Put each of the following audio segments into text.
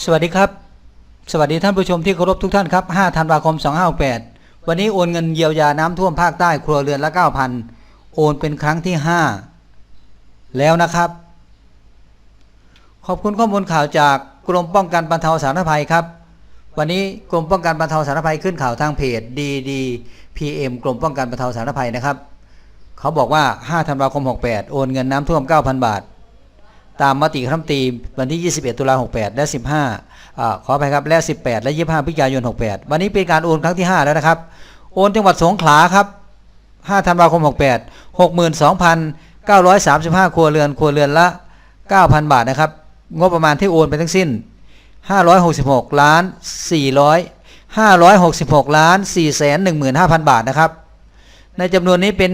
สวัสดีครับ สวัสดีท่านผู้ชมที่เคารพทุกท่านครับ 5 ธันวาคม 2568 วันนี้โอนเงินเยียวยาน้ำท่วมภาคใต้ครัวเรือนละ 9,000 โอนเป็นครั้งที่ 5 แล้วนะครับ ขอบคุณข้อมูลข่าวจากกรมป้องกันบรรเทาสาธารณภัยครับ วันนี้กรมป้องกันบรรเทาสาธารณภัยขึ้นข่าวทางเพจ DDPM กรมป้องกันบรรเทาสาธารณภัยนะครับ เขาบอกว่า 5 ธันวาคม 68 โอนเงินน้ำท่วม 9,000 บาท ตามมติคณะรัมตีวันที่ 21 ตุลา68 และ 15อ่าขออภัยครับและ 18 และ 25พฤศจิกายน 68 วันนี้เป็นการโอนครั้งที่ 5 แล้วนะครับ โอนจังหวัดสงขลาครับ 5 ธันวาคม 68 62,935 ครัวเรือน ครัวเรือนละ 9,000 บาทนะครับ งบประมาณที่โอนไปทั้งสิ้น 566 ล้าน 400 566 ล้าน 415,000 บาทนะครับ ในจำนวนนี้เป็น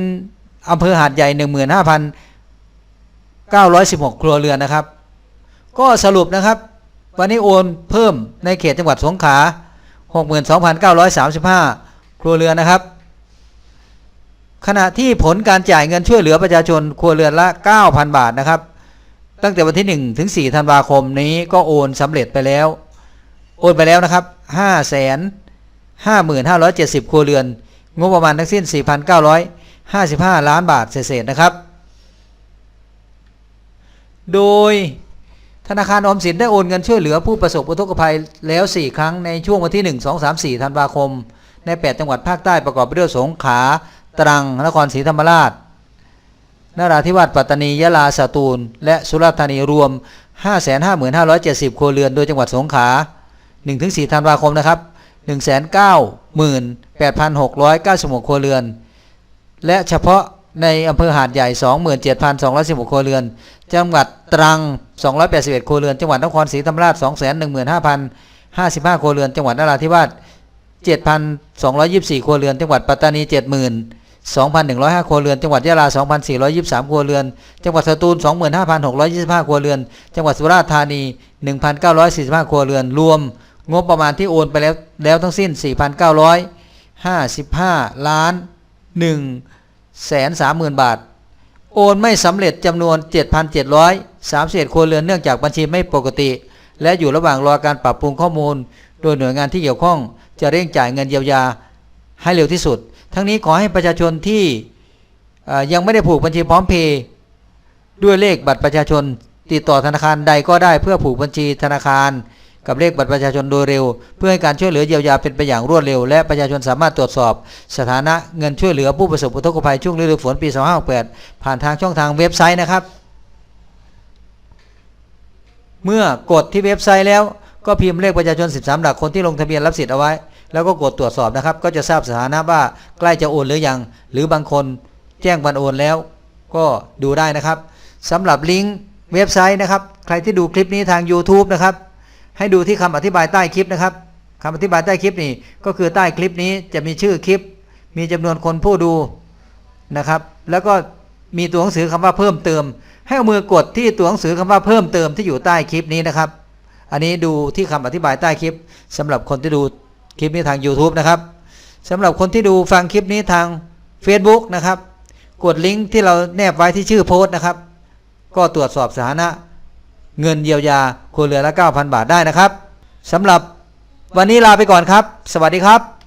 อำเภอหาดใหญ่ 15,000 916 ครัวเรือนนะครับ ก็สรุปนะครับ วันนี้โอนเพิ่มในเขตจังหวัดสงขลา62,935 ครัวเรือนนะครับ ขณะที่ผลการจ่ายเงินช่วยเหลือประชาชนครัวเรือนละ 9,000 บาทนะครับ ตั้งแต่วันที่ 1 ถึง 4 ธันวาคมนี้ก็โอนสำเร็จไปแล้ว โอนไปแล้วนะครับ 5 5 5570 ครัวเรือน งบประมาณทั้งสิ้น 4,955 ล้านบาทเศษๆนะครับ โดยธนาคารออมสินได้โอนเงินช่วยเหลือผู้ประสบอุทกภัยแล้ว 4 ครั้งในช่วงวันที่ 1 2 3 4 ธันวาคม ใน 8 จังหวัดภาคใต้ประกอบไปด้วยสงขลาตรัง นครศรีธรรมราชนราธิวาสปัตตานียะลาสตูล และสุราษฎร์ธานีรวม 555,570 ครัวเรือนโดยจังหวัดสงขลา1-4 ธันวาคมนะครับ198,696 ครัวเรือน และเฉพาะ ในอำเภอหาดใหญ่ 27,216 ครัวเรือน จังหวัดตรัง 281 ครัวเรือน จังหวัดนครศรีธรรมราช 215,055 ครัวเรือน จังหวัดนราธิวาส 7,224 ครัวเรือน จังหวัดปัตตานี70,2,105 ครัวเรือน จังหวัดยะลา 2,423 ครัวเรือน จังหวัดสตูล 25,625 ครัวเรือน จังหวัดสุราษฎร์ธานี 1,945 ครัวเรือน รวม งบประมาณที่โอนไปแล้วแล้วทั้งสิ้น 4,955 ล้าน1 แสน30,000บาท โอนไม่สำเร็จจำนวน 7,731ครัวเรือนเนื่องจากบัญชีไม่ปกติ และอยู่ระหว่างรอการปรับปรุงข้อมูล โดยหน่วยงานที่เกี่ยวข้อง จะเร่งจ่ายเงินเยียวยาให้เร็วที่สุด ทั้งนี้ขอให้ประชาชนที่ยังไม่ได้ผูกบัญชีพร้อมเพย์ด้วยเลขบัตรประชาชน ติดต่อธนาคารใดก็ได้เพื่อผูกบัญชีธนาคาร กับเลขบัตรประชาชนโดยเร็ว เพื่อให้การช่วยเหลือเยียวยาเป็นไปอย่างรวดเร็ว และประชาชนสามารถตรวจสอบ สถานะเงินช่วยเหลือผู้ประสบอุทกภัยช่วงฤดูฝนปี2568ผ่านทางช่องทางเว็บไซต์นะครับ เมื่อกดที่เว็บไซต์แล้วก็พิมพ์เลขประชาชน 13 หลักคนที่ลงทะเบียนรับสิทธิ์เอาไว้ แล้วก็กดตรวจสอบนะครับ ก็จะทราบสถานะว่าใกล้จะโอนหรือยัง หรือบางคนแจ้งวันโอนแล้ว ก็ดูได้นะครับสำหรับลิงก์เว็บไซต์นะครับ ใครที่ดูคลิปนี้ทาง YouTube นะครับ ให้ดูที่คำอธิบายใต้คลิปนะครับคำอธิบายใต้คลิปนี่ก็คือใต้คลิปนี้จะมีชื่อคลิป มีจำนวนคนผู้ดูนะครับ แล้วก็มีตัวหนังสือคำว่าเพิ่มเติม ให้เอามือกดที่ตัวหนังสือคำว่าเพิ่มเติมที่อยู่ใต้คลิปนี้นะครับ อันนี้ดูที่คำอธิบายใต้คลิปสำหรับคนที่ดูคลิปนี้ทาง YouTube นะครับสำหรับคนที่ดูฟังคลิปนี้ทาง Facebook นะครับ กดลิงก์ที่เราแนบไว้ที่ชื่อโพสต์นะครับ ก็ตรวจสอบสถานะ เงินเยียวยาครัวเรือนละ 9,000 บาทได้นะครับสำหรับวันนี้ลาไปก่อนครับ สวัสดีครับ